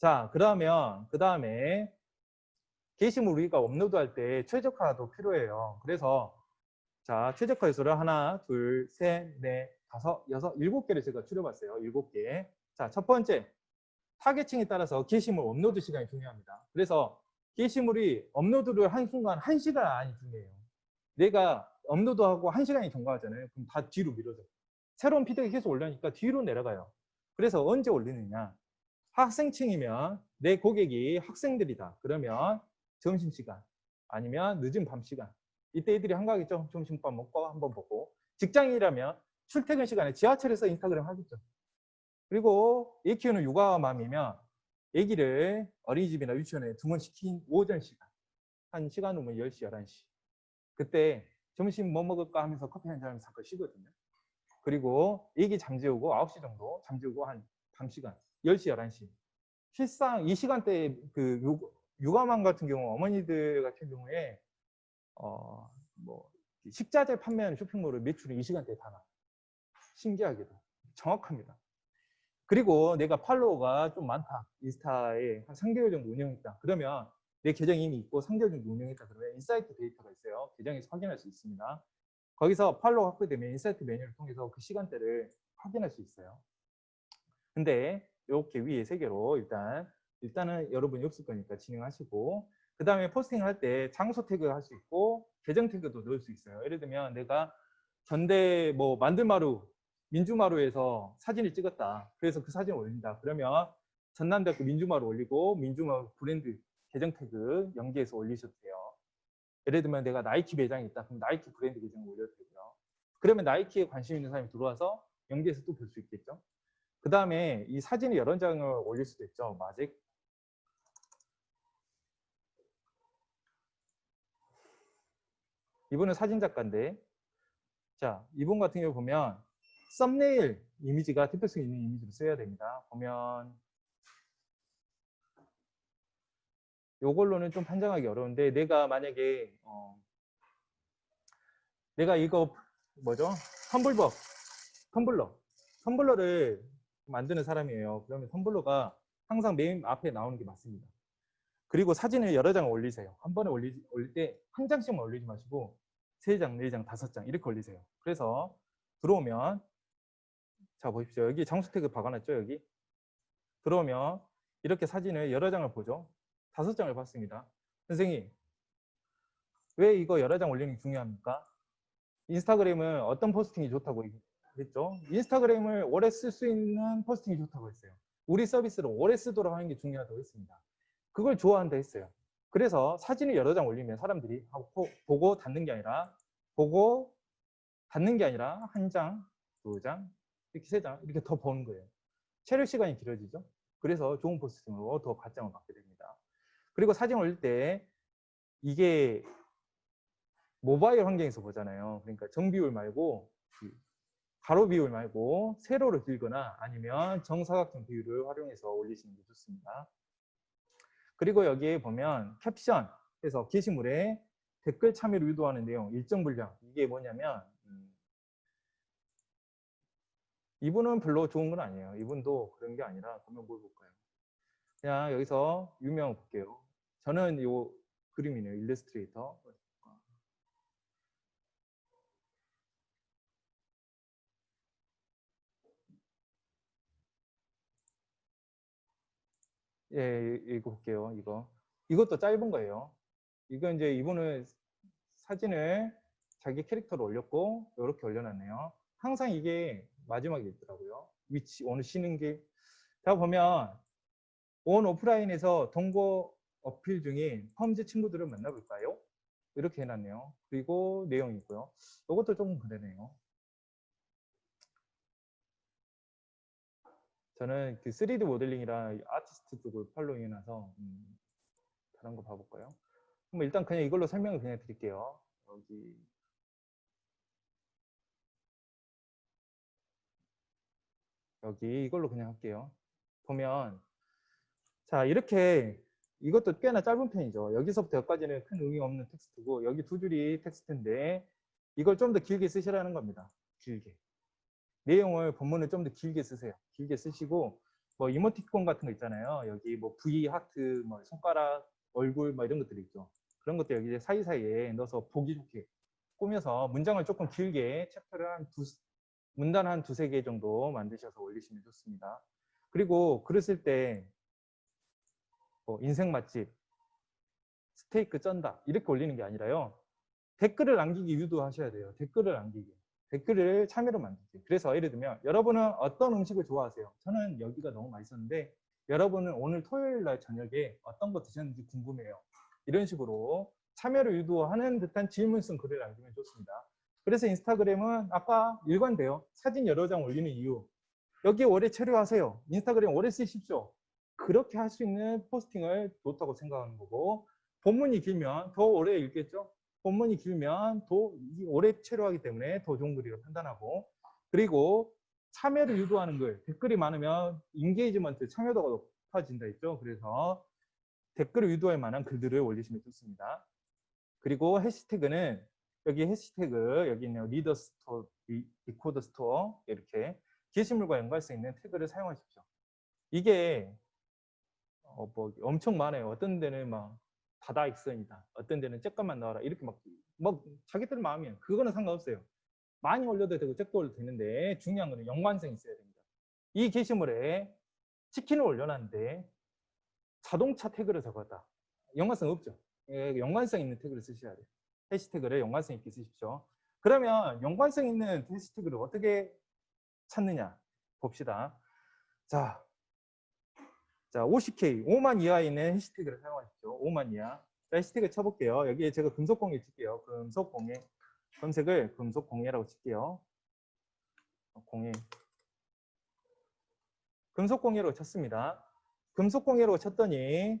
자, 그러면 그 다음에 게시물 우리가 업로드 할 때 최적화도 필요해요. 그래서 자, 최적화 요소를 하나, 둘, 셋, 넷, 다섯, 여섯, 일곱 개를 제가 추려봤어요. 일곱 개. 자, 첫 번째 타겟층에 따라서 게시물 업로드 시간이 중요합니다. 그래서 게시물이 업로드를 한 순간 한 시간 안이 중요해요. 내가 업로드하고 한 시간이 경과하잖아요. 그럼 다 뒤로 밀어져. 새로운 피드가 계속 올라니까 뒤로 내려가요. 그래서 언제 올리느냐? 학생층이면 내 고객이 학생들이다. 그러면 점심시간 아니면 늦은 밤시간 이때 애들이 한가하겠죠. 점심밥 먹고 한번 보고 직장이라면 출퇴근 시간에 지하철에서 인스타그램 하겠죠. 그리고 애 키우는 육아맘이면 애기를 어린이집이나 유치원에 등원시킨 오전 시간 한 시간 후면 10시, 11시 그때 점심 뭐 먹을까 하면서 커피 한잔 하면서 잠깐 쉬거든요. 그리고 애기 잠재우고 9시 정도 잠재우고 한 밤시간 10시, 11시 실상 이 시간대에 그 육- 육아맘 같은 경우 어머니들 같은 경우에 어 뭐 식자재 판매하는 쇼핑몰을 매출이 이 시간대에 다 나. 신기하게도 정확합니다. 그리고 내가 팔로워가 좀 많다. 인스타에 한 3개월 정도 운영했다. 그러면 내 계정이 이미 있고 3개월 정도 운영했다. 그러면 인사이트 데이터가 있어요. 계정에서 확인할 수 있습니다. 거기서 팔로워 확보되면 인사이트 메뉴를 통해서 그 시간대를 확인할 수 있어요. 근데 이렇게 위에 세 개로 일단 일단은 여러분이 없을 거니까 진행하시고 그 다음에 포스팅 할 때 장소 태그 할 수 있고 계정 태그도 넣을 수 있어요. 예를 들면 내가 전대 뭐 만들마루 민주마루에서 사진을 찍었다. 그래서 그 사진을 올린다. 그러면 전남대학교 민주마루 올리고 민주마루 브랜드 계정 태그 연계해서 올리셔도 돼요. 예를 들면 내가 나이키 매장이 있다. 그럼 나이키 브랜드 계정을 올려도 되고요. 그러면 나이키에 관심 있는 사람이 들어와서 연계해서 또 볼 수 있겠죠. 그 다음에 이 사진을 여러 장을 올릴 수도 있죠. 마직. 이분은 사진 작가인데, 자, 이분 같은 경우 보면 썸네일 이미지가 대표성 있는 이미지로 써야 됩니다. 보면 요걸로는 좀 판정하기 어려운데 내가 만약에 어, 내가 이거 뭐죠? 텀블벅, 텀블러, 텀블러를 만드는 사람이에요. 그러면 텀블러가 항상 메인 앞에 나오는 게 맞습니다. 그리고 사진을 여러 장을 올리세요. 한 번에 올리, 올릴 때 한 장씩만 올리지 마시고 세 장, 네 장, 다섯 장 이렇게 올리세요. 그래서 들어오면 자 보십시오. 여기 장수 태그 박아놨죠 여기. 들어오면 이렇게 사진을 여러 장을 보죠. 다섯 장을 봤습니다. 선생님 왜 이거 여러 장 올리는 게 중요합니까? 인스타그램은 어떤 포스팅이 좋다고 했죠? 인스타그램을 오래 쓸 수 있는 포스팅이 좋다고 했어요. 우리 서비스를 오래 쓰도록 하는 게 중요하다고 했습니다. 그걸 좋아한다 했어요. 그래서 사진을 여러 장 올리면 사람들이 하고 보고 닫는 게 아니라 보고 닫는 게 아니라 한 장, 두 장, 이렇게 세 장, 이렇게 더 보는 거예요. 체력 시간이 길어지죠. 그래서 좋은 포스팅으로 더 가점을 받게 됩니다. 그리고 사진 올릴 때 이게 모바일 환경에서 보잖아요. 그러니까 정비율 말고 가로 비율 말고 세로로 길거나 아니면 정사각형 비율을 활용해서 올리시는 게 좋습니다. 그리고 여기에 보면 캡션 해서 게시물에 댓글 참여를 유도하는 내용 일정 분량 이게 뭐냐면 음, 이분은 별로 좋은 건 아니에요. 이분도 그런 게 아니라 그러면 뭘 볼까요? 그냥 여기서 유명 볼게요. 저는 이 그림이네요. 일러스트레이터. 예, 이거 볼게요. 이거. 이것도 짧은 거예요. 이거 이제 이분은 사진을 자기 캐릭터로 올렸고 이렇게 올려놨네요. 항상 이게 마지막에 있더라고요. 위치 오늘 쉬는 길. 자 보면 온 오프라인에서 동거 어필 중인 펌즈 친구들을 만나볼까요? 이렇게 해놨네요. 그리고 내용이 있고요. 이것도 조금 그러네요. 저는 그 3D 모델링이랑 아티스트 쪽을 팔로잉 해놔서 음, 다른 거 봐볼까요? 그럼 일단 그냥 이걸로 설명을 그냥 드릴게요. 여기 여기 이걸로 그냥 할게요. 보면 자 이렇게 이것도 꽤나 짧은 편이죠. 여기서부터 여기까지는 큰 의미 없는 텍스트고 여기 두 줄이 텍스트인데 이걸 좀 더 길게 쓰시라는 겁니다. 길게. 내용을 본문을 좀 더 길게 쓰세요. 길게 쓰시고 뭐 이모티콘 같은 거 있잖아요. 여기 뭐 V 하트, 뭐 손가락, 얼굴 뭐 이런 것들이 있죠. 그런 것들 여기 사이사이에 넣어서 보기 좋게 꾸며서 문장을 조금 길게 챕터를 한 두, 문단 한 두세 개 정도 만드셔서 올리시면 좋습니다. 그리고 글을 쓸 때 뭐 인생 맛집, 스테이크 쩐다 이렇게 올리는 게 아니라요. 댓글을 남기기 유도하셔야 돼요. 댓글을 남기기. 댓글을 참여로 만들기. 그래서 예를 들면 여러분은 어떤 음식을 좋아하세요? 저는 여기가 너무 맛있었는데 여러분은 오늘 토요일 날 저녁에 어떤 거 드셨는지 궁금해요. 이런 식으로 참여를 유도하는 듯한 질문성 글을 남기면 좋습니다. 그래서 인스타그램은 아까 일관돼요. 사진 여러 장 올리는 이유. 여기 오래 체류하세요. 인스타그램 오래 쓰십시오. 그렇게 할 수 있는 포스팅을 좋다고 생각하는 거고 본문이 길면 더 오래 읽겠죠? 본문이 길면 더 오래 체류하기 때문에 더 좋은 글이라고 판단하고 그리고 참여를 유도하는 글 댓글이 많으면 인게이지먼트 참여도가 높아진다 했죠. 그래서 댓글을 유도할 만한 글들을 올리시면 좋습니다. 그리고 해시태그는 여기 해시태그 여기 있네요. 리더 스토어 리코더 스토어 이렇게 게시물과 연관성 있는 태그를 사용하십시오. 이게 어, 뭐 엄청 많아요. 어떤 데는 막 다다 익선이다. 어떤 데는 쬐깐만 넣어라. 이렇게 막, 막 자기들 마음이에요. 그거는 상관없어요. 많이 올려도 되고 적게 올려도 되는데 중요한 거는 연관성이 있어야 됩니다. 이 게시물에 치킨을 올려놨는데 자동차 태그를 적었다. 연관성 없죠. 예, 연관성 있는 태그를 쓰셔야 돼요. 해시태그를 연관성 있게 쓰십시오. 그러면 연관성 있는 해시태그를 어떻게 찾느냐 봅시다. 자, 자, 50K, 5만 이하에 있는 해시태그를 사용하십시오. 5만 이하. 자, 해시태그 쳐볼게요. 여기에 제가 금속공예 칠게요. 금속공예. 검색을 금속공예라고 칠게요. 공예. 금속공예로 쳤습니다. 금속공예로 쳤더니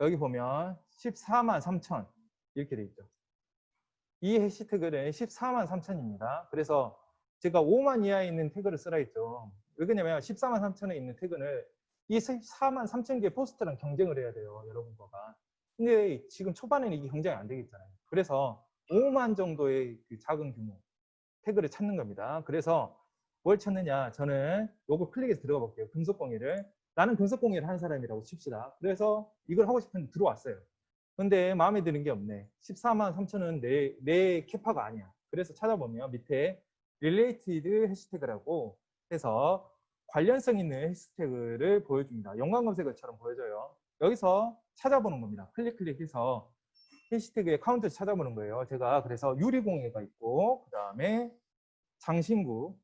여기 보면 14만 3천 이렇게 돼 있죠. 이 해시 태그는 14만 3천입니다. 그래서 제가 5만 이하에 있는 태그를 쓰라 했죠. 왜냐면 14만 3천에 있는 태그는 이 4만 3천 개의 포스트랑 경쟁을 해야 돼요. 여러분과가. 근데 지금 초반에는 이게 경쟁이 안 되겠잖아요. 그래서 5만 정도의 그 작은 규모 태그를 찾는 겁니다. 그래서 뭘 찾느냐? 저는 요거 클릭해서 들어가 볼게요. 금속공예를. 나는 금속공예를 하는 사람이라고 칩시다. 그래서 이걸 하고 싶은데 들어왔어요. 근데 마음에 드는 게 없네. 14만 3천은 내, 내 캐파가 아니야. 그래서 찾아보면 밑에 related 해시태그라고 해서 관련성 있는 해시태그를 보여줍니다. 연관 검색어처럼 보여져요. 여기서 찾아보는 겁니다. 클릭 클릭해서 해시태그의 카운트를 찾아보는 거예요. 제가 그래서 유리공예가 있고 그 다음에 장신구,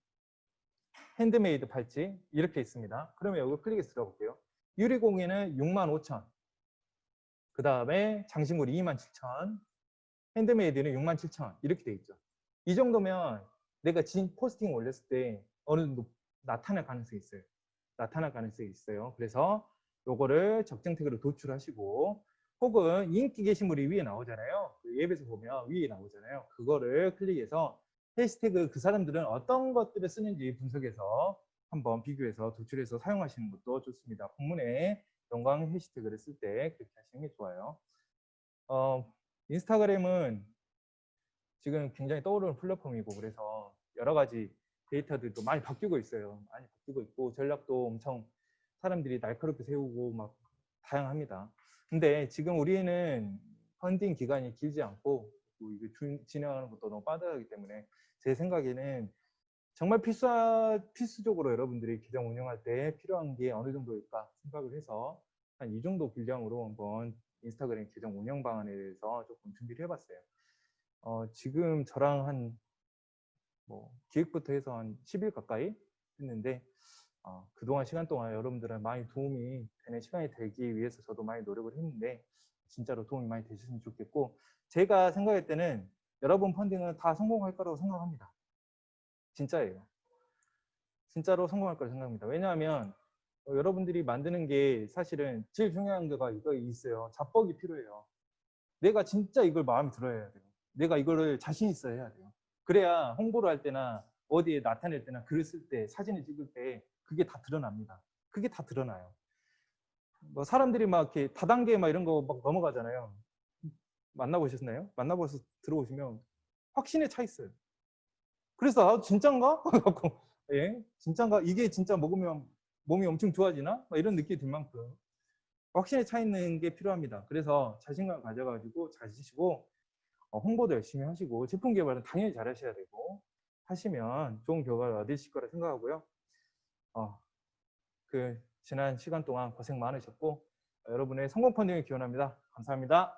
핸드메이드 팔찌 이렇게 있습니다. 그러면 여기 클릭해서 들어볼게요. 유리공예는 6만 5천 그 다음에 장신구는 2만 7천 핸드메이드는 6만 7천 이렇게 돼 있죠. 이 정도면 내가 진 포스팅 올렸을 때 어느 정도 나타날 가능성이 있어요. 나타날 가능성이 있어요. 그래서 요거를 적정 태그로 도출하시고 혹은 인기 게시물이 위에 나오잖아요. 그 앱에서 보면 위에 나오잖아요. 그거를 클릭해서 해시태그 그 사람들은 어떤 것들을 쓰는지 분석해서 한번 비교해서 도출해서 사용하시는 것도 좋습니다. 본문에 영광 해시태그를 쓸 때 그렇게 하시는 게 좋아요. 어, 인스타그램은 지금 굉장히 떠오르는 플랫폼이고 그래서 여러 가지 데이터들도 많이 바뀌고 있어요. 많이 바뀌고 있고 전략도 엄청 사람들이 날카롭게 세우고 막 다양합니다. 근데 지금 우리는 펀딩 기간이 길지 않고 이게 진행하는 것도 너무 빠르기 때문에 제 생각에는 정말 필수 필수적으로 여러분들이 계정 운영할 때 필요한 게 어느 정도일까 생각을 해서 한 이 정도 분량으로 한번 인스타그램 계정 운영 방안에 대해서 조금 준비를 해봤어요. 어, 지금 저랑 한 뭐 기획부터 해서 한 10일 가까이 했는데 어, 그동안 시간 동안 여러분들은 많이 도움이 되는 시간이 되기 위해서 저도 많이 노력을 했는데 진짜로 도움이 많이 되셨으면 좋겠고 제가 생각할 때는 여러분 펀딩은 다 성공할 거라고 생각합니다. 진짜예요. 진짜로 성공할 거라고 생각합니다. 왜냐하면 어, 여러분들이 만드는 게 사실은 제일 중요한 거가 이거 있어요. 자뻑이 필요해요. 내가 진짜 이걸 마음에 들어야 돼요. 내가 이거를 자신 있어 해야 돼요. 그래야 홍보를 할 때나 어디에 나타낼 때나 글을 쓸 때, 사진을 찍을 때 그게 다 드러납니다. 그게 다 드러나요. 뭐 사람들이 막 이렇게 다단계 막 이런 거 막 넘어가잖아요. 만나보셨나요? 만나보셔서 들어오시면 확신에 차 있어요. 그래서 아, 진짠가? 예, 진짠가? 이게 진짜 먹으면 몸이 엄청 좋아지나? 막 이런 느낌이 들 만큼 확신에 차 있는 게 필요합니다. 그래서 자신감 가져가지고 잘 쓰시고 어, 홍보도 열심히 하시고 제품 개발은 당연히 잘 하셔야 되고 하시면 좋은 결과를 얻으실 거라 생각하고요. 어, 그 지난 시간 동안 고생 많으셨고 여러분의 성공 펀딩을 기원합니다. 감사합니다.